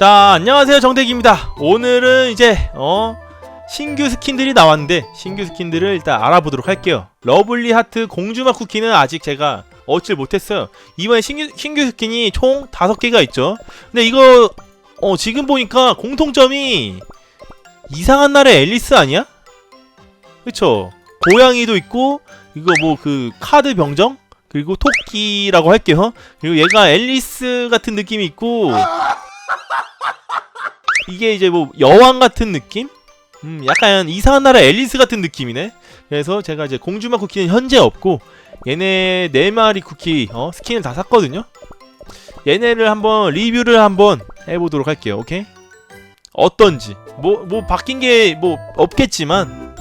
자 안녕하세요. 정대기입니다. 오늘은 이제 어 신규 스킨들이 나왔는데 신규 스킨들을 일단 알아보도록 할게요. 러블리 하트 공주마 쿠키는 아직 제가 얻질 못했어요. 이번에 신규, 신규 스킨이 총 5개가 있죠. 근데 이거 어 지금 보니까 공통점이 이상한 나라의 앨리스 아니야? 그쵸? 고양이도 있고 이거 뭐 그 카드 병정? 그리고 토끼라고 할게요. 그리고 얘가 앨리스 같은 느낌이 있고 이게 이제 뭐 여왕 같은 느낌? 음, 약간 이상한 나라 앨리스 같은 느낌이네. 그래서 제가 이제 공주마 쿠키는 현재 없고 얘네 네 마리 쿠키 어, 스킨을 다 샀거든요. 얘네를 한번 리뷰를 한번 해보도록 할게요. 오케이? 어떤지 뭐뭐 바뀐 게 뭐 없겠지만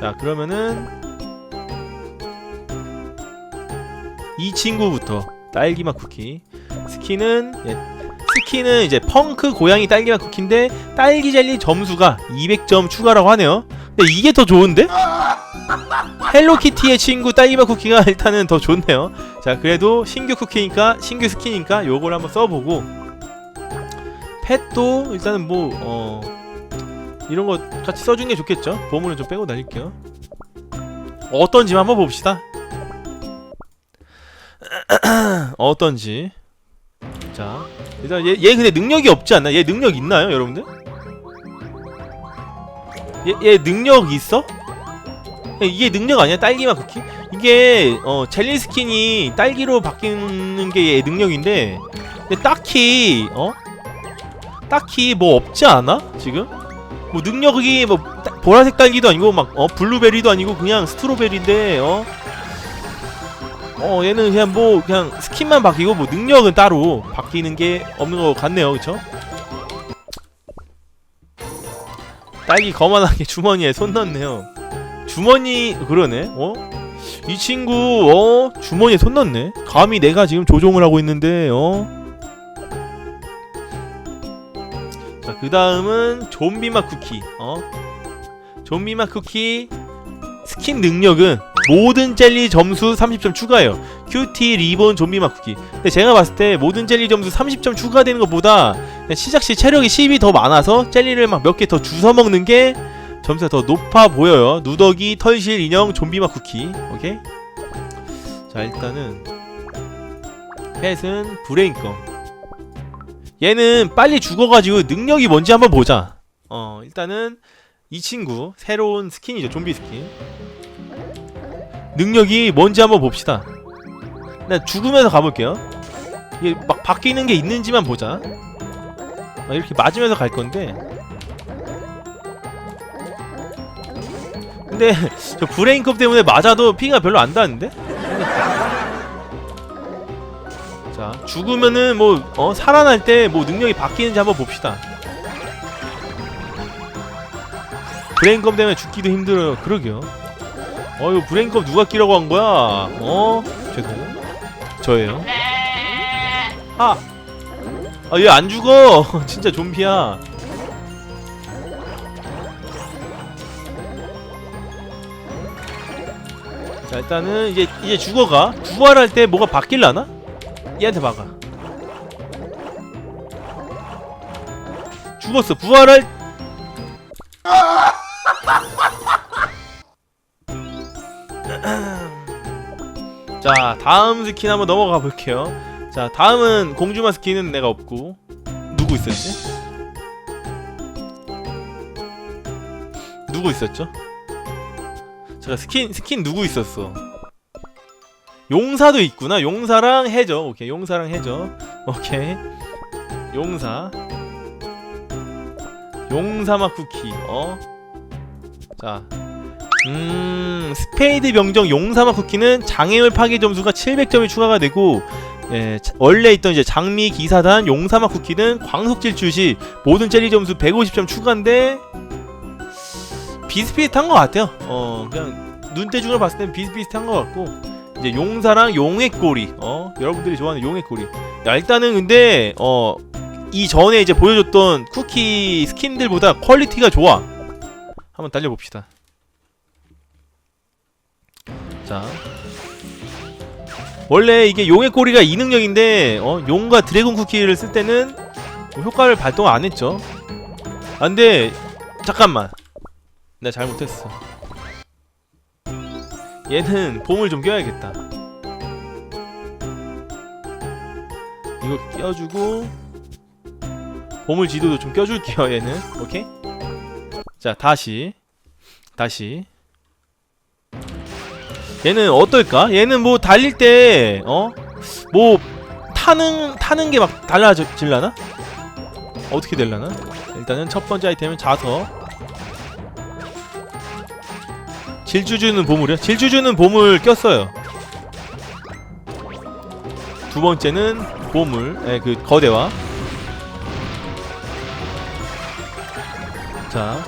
자 그러면은 이 친구부터 딸기맛 쿠키 스킨은 예, 스킨은 이제 펑크 고양이 딸기맛 쿠키인데 딸기 젤리 점수가 200점 추가라고 하네요. 근데 이게 더 좋은데? 헬로키티의 친구 딸기맛 쿠키가 일단은 더 좋네요. 자, 그래도 신규 쿠키니까 신규 스킨이니까 요걸 한번 써보고 펫도 일단은 뭐 어. 이런 거 같이 써주는 게 좋겠죠? 보물은 좀 빼고 다닐게요. 어떤지 한번 봅시다. 어떤지. 자, 일단 얘, 얘 근데 능력이 없지 않나? 얘 능력 있나요, 여러분들? 얘, 얘 능력 있어? 야, 이게 능력 아니야? 딸기맛 쿠키? 이게 어 젤리 스킨이 딸기로 바뀌는 게 얘 능력인데 근데 딱히 어? 딱히 뭐 없지 않아? 지금? 뭐 능력이 뭐 따- 보라색 딸기도 아니고 막 어 블루베리도 아니고 그냥 스트로베리인데 어? 어 얘는 그냥 뭐 그냥 스킨만 바뀌고 뭐 능력은 따로 바뀌는 게 없는 것 같네요 그쵸? 딸기 거만하게 주머니에 손 넣네요 주머니 그러네 어? 이 친구 어? 주머니에 손 넣네 감히 내가 지금 조종을 하고 있는데 어? 자그 다음은 좀비맛 쿠키 어? 좀비맛 쿠키 스킨 능력은 모든 젤리 점수 30점 추가해요. 큐티 리본 좀비맛 쿠키. 근데 제가 봤을 때 모든 젤리 점수 30점 추가되는 것보다 그냥 시작 시 체력이 10이 더 많아서 젤리를 막 몇 개 더 주워 먹는 게 점수가 더 높아 보여요. 누더기, 털실, 인형, 좀비맛 쿠키. 오케이? 자, 일단은 펫은 브레인껌. 얘는 빨리 죽어가지고 능력이 뭔지 한번 보자. 어, 일단은 이 친구 새로운 스킨이죠. 좀비 스킨. 능력이 뭔지 한번 봅시다. 나 죽으면서 가볼게요. 이게 막 바뀌는 게 있는지만 보자. 아, 이렇게 맞으면서 갈 건데. 근데 저 브레인컵 때문에 맞아도 피가 별로 안 닿는데? 자 죽으면은 뭐 어, 살아날 때 뭐 능력이 바뀌는지 한번 봅시다. 브레인컵 때문에 죽기도 힘들어요. 그러게요. 어 이거 브레인컵 누가 끼라고 한 거야? 어? 죄송. 저예요. 아! 아 얘 안 죽어! 진짜 좀비야. 자 일단은 이제 이제 죽어가. 부활할 때 뭐가 바뀔라나? 얘한테 막아. 죽었어. 부활할 자 다음 스킨 한번 넘어가 볼게요 자 다음은 공주마 스킨은 내가 없고 누구 있었지? 누구 있었죠? 제가 스킨 스킨 누구 있었어? 용사도 있구나 용사랑 해죠 오케이 용사랑 해죠 오케이 용사 용사마 쿠키 어? 자 음, 스페이드 병정 용사마 쿠키는 장애물 파괴 점수가 700점이 추가가 되고 예, 자- 원래 있던 이제 장미 기사단 용사마 쿠키는 광속 질주 시 모든 젤리 점수 150점 추가인데 비슷비슷한 것 같아요. 어, 그냥 눈대중으로 봤을 땐 비슷비슷한 것 같고 이제 용사랑 용의 꼬리, 어, 여러분들이 좋아하는 용의 꼬리. 야, 일단은 근데 어, 이 전에 이제 보여줬던 쿠키 스킨들보다 퀄리티가 좋아. 한번 달려봅시다. 자 원래 이게 용의 꼬리가 이 능력인데 어, 용과 드래곤 쿠키를 쓸 때는 뭐 효과를 발동 안 했죠. 아, 근데 잠깐만. 내가 잘못했어. 얘는 봄을 좀 껴야겠다. 이거 껴주고 보물 지도도 좀 껴줄게요. 얘는 오케이. 자 다시 다시. 얘는 어떨까? 얘는 뭐 달릴 때 어? 뭐 타는 타는 게 막 달라질라나? 어떻게 될라나? 일단은 첫 번째 아이템은 자석. 질주주는 보물이요? 질주주는 보물 꼈어요. 두 번째는 보물, 예, 그 거대화. 자,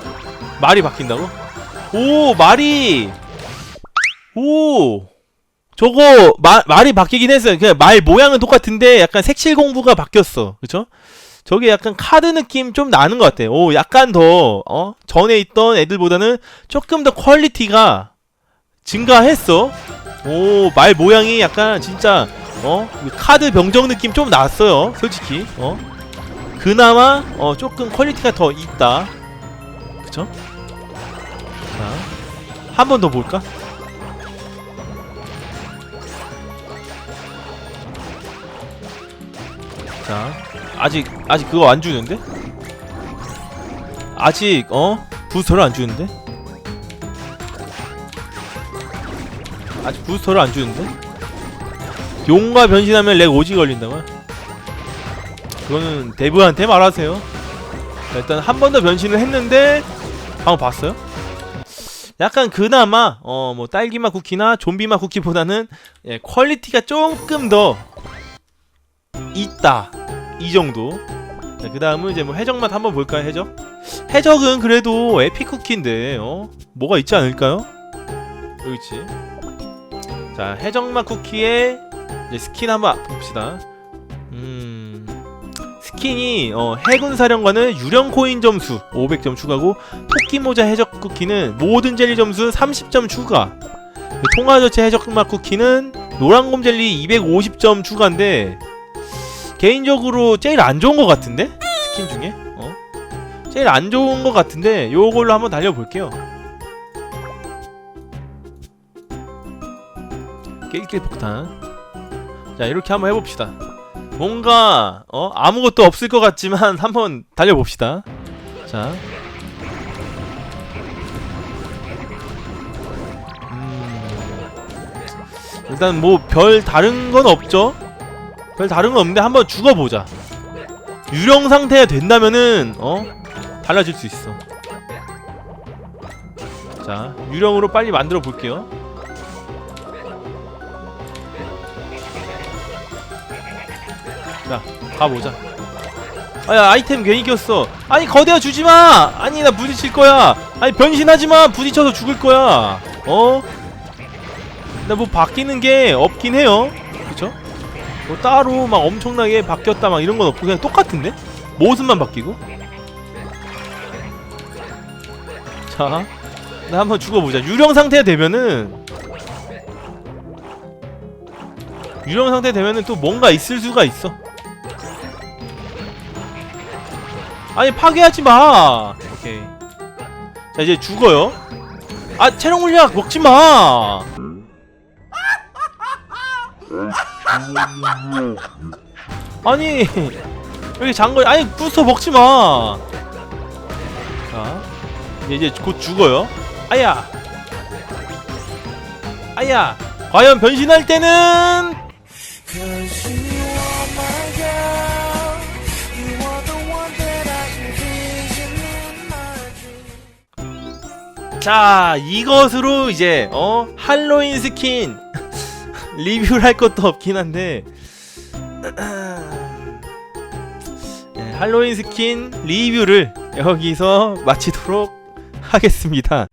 말이 바뀐다고? 오, 말이, 오, 저거 마, 말이 바뀌긴 했어요. 그냥 말 모양은 똑같은데 약간 색칠 공부가 바뀌었어. 그쵸? 저게 약간 카드 느낌 좀 나는 것 같아. 오, 약간 더, 어? 전에 있던 애들보다는 조금 더 퀄리티가 증가했어. 오, 말 모양이 약간 진짜, 어? 카드 병정 느낌 좀 났어요. 솔직히, 어? 그나마, 어, 조금 퀄리티가 더 있다. 그쵸? 자, 한 번 더 볼까? 자, 아직 아직 그거 안 주는데? 아직 어 부스터를 안 주는데? 아직 부스터를 안 주는데? 용과 변신하면 렉 오지 걸린다고요? 그거는 데브한테 말하세요. 자, 일단 한 번 더 변신을 했는데 방금 봤어요? 약간 그나마 어 뭐 딸기맛 쿠키나 좀비맛 쿠키보다는 예, 퀄리티가 조금 더 있다 이 정도 자, 그 다음은 이제 뭐 해적맛 한번 볼까요 해적? 해적은 그래도 에픽 쿠키인데 어? 뭐가 있지 않을까요? 여기 있지 자 해적맛 이제 스킨 한번 봅시다 음 스킨이 어, 해군 사령관은 유령 코인 점수 500점 추가고 토끼 모자 해적 쿠키는 모든 젤리 점수 30점 추가 그 통화저체 해적맛 쿠키는 노란곰 젤리 250점 추가인데 개인적으로 제일 안 좋은 것 같은데? 스킨 중에? 어? 제일 안 좋은 것 같은데 요걸로 한번 달려볼게요. 낄낄 폭탄. 자 이렇게 한번 해봅시다. 뭔가 어 아무것도 없을 것 같지만 한번 달려봅시다. 자. 음, 일단 뭐 별 다른 건 없죠 별 다른 건 없는데 한번 죽어보자. 유령 상태가 된다면은 어? 달라질 수 있어. 자 유령으로 빨리 만들어 볼게요. 자 가보자. 아야 아이템 괜히 꼈어. 아니 거대화 주지마! 아니 나 부딪힐 거야. 아니 변신하지마! 부딪혀서 죽을 거야. 어? 나 뭐 바뀌는 게 없긴 해요? 뭐 따로 막 엄청나게 바뀌었다 막 이런 건 없고 그냥 똑같은데? 모습만 바뀌고 자, 나 한번 죽어보자. 유령 상태 되면은 유령 상태 되면은 또 뭔가 있을 수가 있어. 아니 파괴하지 마. 오케이. 자 이제 죽어요. 아 체력 물약 먹지 마. 아니 여기 장거 아니 부스터 먹지 마. 자 이제 곧 죽어요. 아야. 아야. 과연 변신할 때는. 자 이것으로 이제 어 할로윈 스킨 리뷰를 할 것도 없긴 한데 네, 할로윈 스킨 리뷰를 여기서 마치도록 하겠습니다.